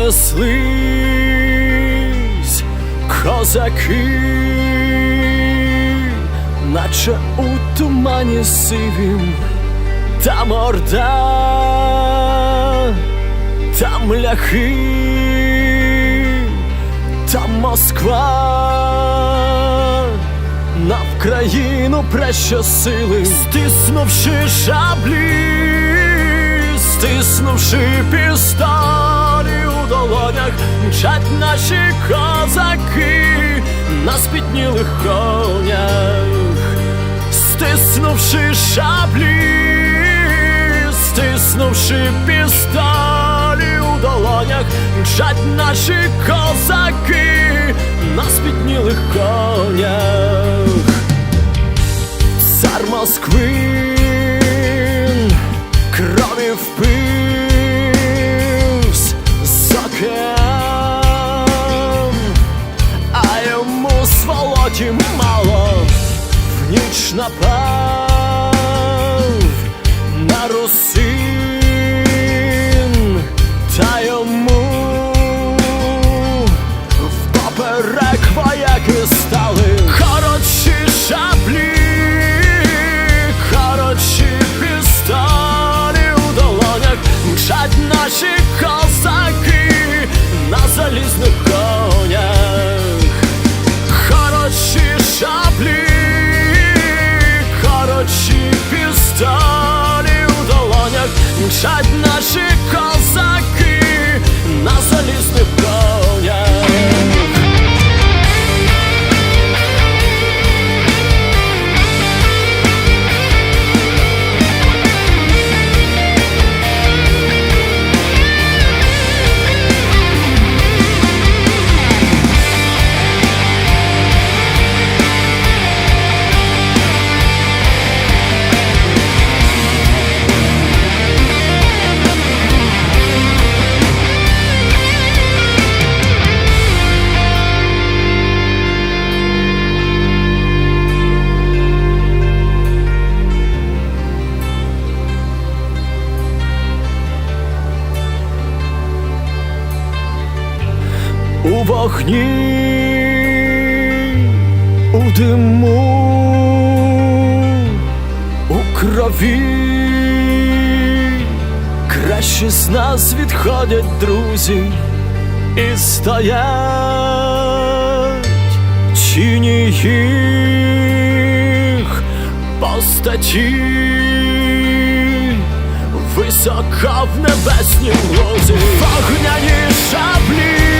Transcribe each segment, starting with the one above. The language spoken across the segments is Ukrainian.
пронеслись козаки, наче у тумані сивім, там орда, там ляхи, там Москва. На Вкраїну прещосили, стиснувши шаблі, стиснувши пістолі у долонях, мчать наші козаки на спітнілих конях, стиснувши шаблі, стиснувши пістолі у долонях, мчать наші козаки на спітнілих конях. Цар Москви крові впивсь у вогні, у диму, у крові. Краще з нас відходять друзі і стоять тіні їх постаті. Високо в небеснім лозі Вогняні шаблі,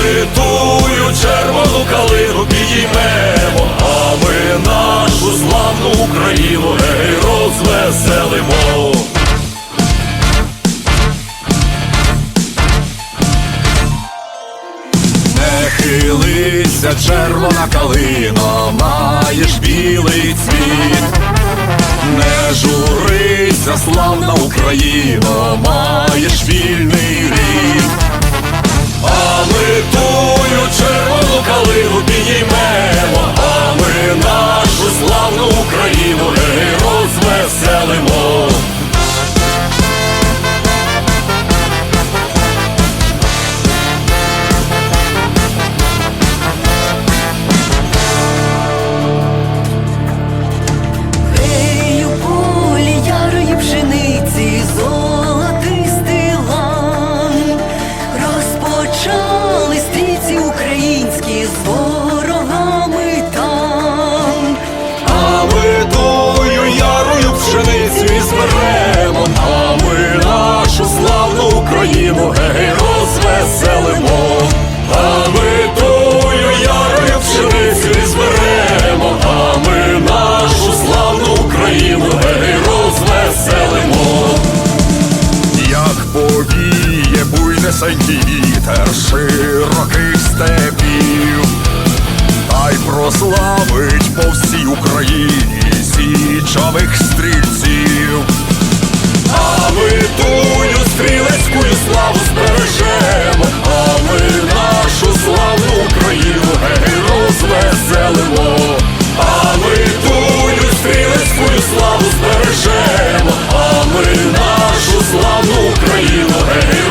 а тую червону калину підіймемо, а ми нашу славну Україну гей розвеселимо. Не хили червона калина, маєш білий цвіт. Не журися, славна Україно, маєш вільний повіє буйнесенький вітер широких степів, та й прославить по всій Україні січових стрільців. А ми тую стрілецьку славу збережемо, а ми нашу славну Україну гей розвеселимо. А ми тую стрілецьку славу збережемо, а ми Україну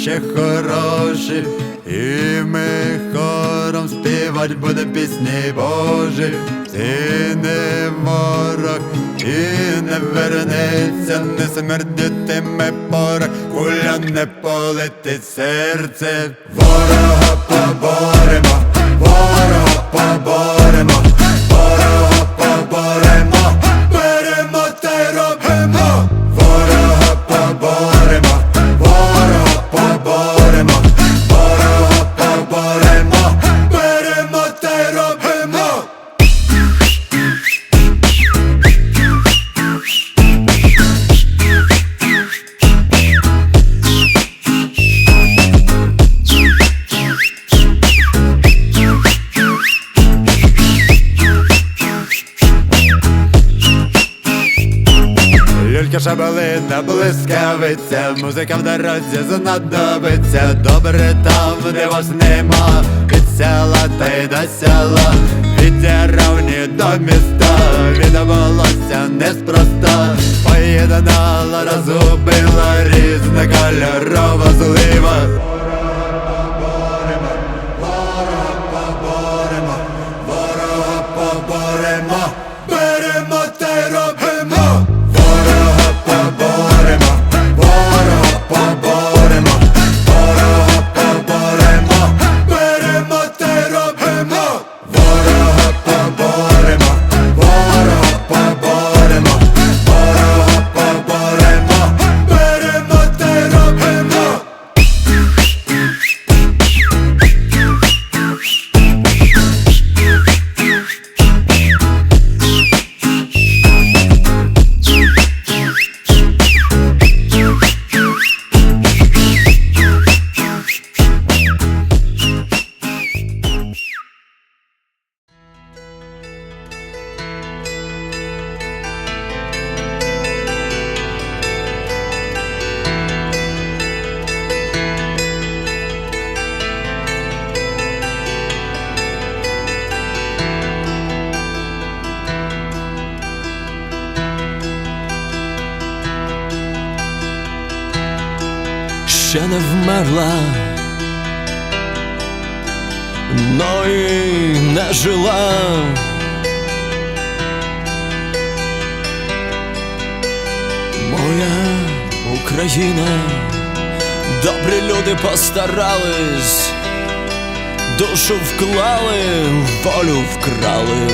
ще хороші, і ми хором співать буде пісні Божі. Ти не ворог і не вернеться, не смердитиме порох, куля не полетить серце. Ворога поборемо, ворога поборемо, Люлька шабалина, блискавиця, музика в дорозі знадобиться. Добре там, де вас нема, від села та й до села, від деревні до міста, від неспроста, поєднала, розгубила різна кольорова злива. Ще не вмерла, но і не жила. Моя Україна, добрі люди постарались, душу вклали, волю вкрали.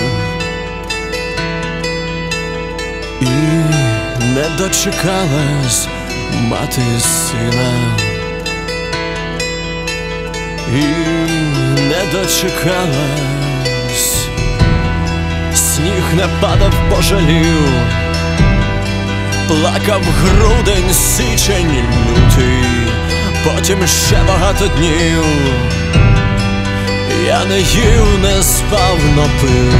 І не дочекалась мати сина. І не дочекалась, сніг не падав, пожалів, плакав грудень, січень, лютий, потім ще багато днів. Я не їв, не спав, но пив.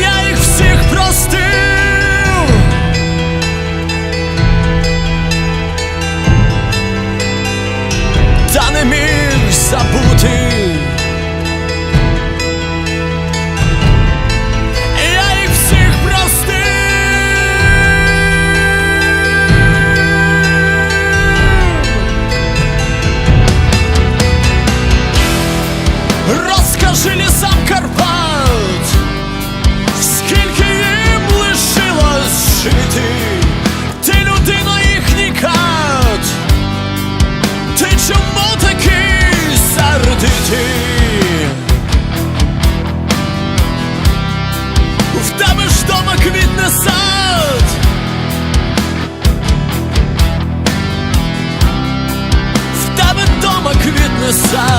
Я не міг забути. Я їх всіх простив. Розкажи лісам Карпат, скільки їм лишилось жити. діти. В тебе ж дома видно сад. В тебе дома квітне сад.